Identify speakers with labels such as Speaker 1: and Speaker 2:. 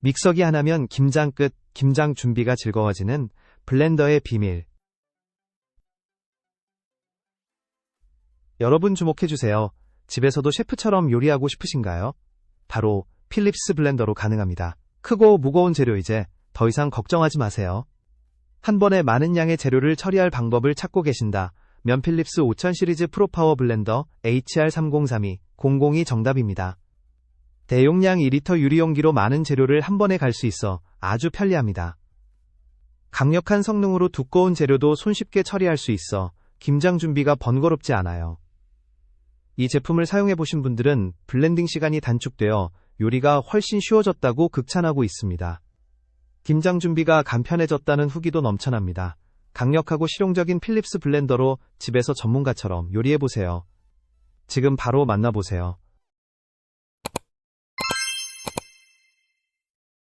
Speaker 1: 믹서기 하나면 김장 끝, 김장 준비가 즐거워지는 블렌더의 비밀. 여러분 주목해주세요. 집에서도 셰프처럼 요리하고 싶으신가요? 바로 필립스 블렌더로 가능합니다. 크고 무거운 재료 이제 더 이상 걱정하지 마세요. 한 번에 많은 양의 재료를 처리할 방법을 찾고 계신다. 면 필립스 5000 시리즈 프로파워 블렌더 HR3032 002 정답입니다. 대용량 2리터 유리용기로 많은 재료를 한 번에 갈 수 있어 아주 편리합니다. 강력한 성능으로 두꺼운 재료도 손쉽게 처리할 수 있어 김장 준비가 번거롭지 않아요. 이 제품을 사용해 보신 분들은 블렌딩 시간이 단축되어 요리가 훨씬 쉬워졌다고 극찬하고 있습니다. 김장 준비가 간편해졌다는 후기도 넘쳐납니다. 강력하고 실용적인 필립스 블렌더로 집에서 전문가처럼 요리해보세요. 지금 바로 만나보세요.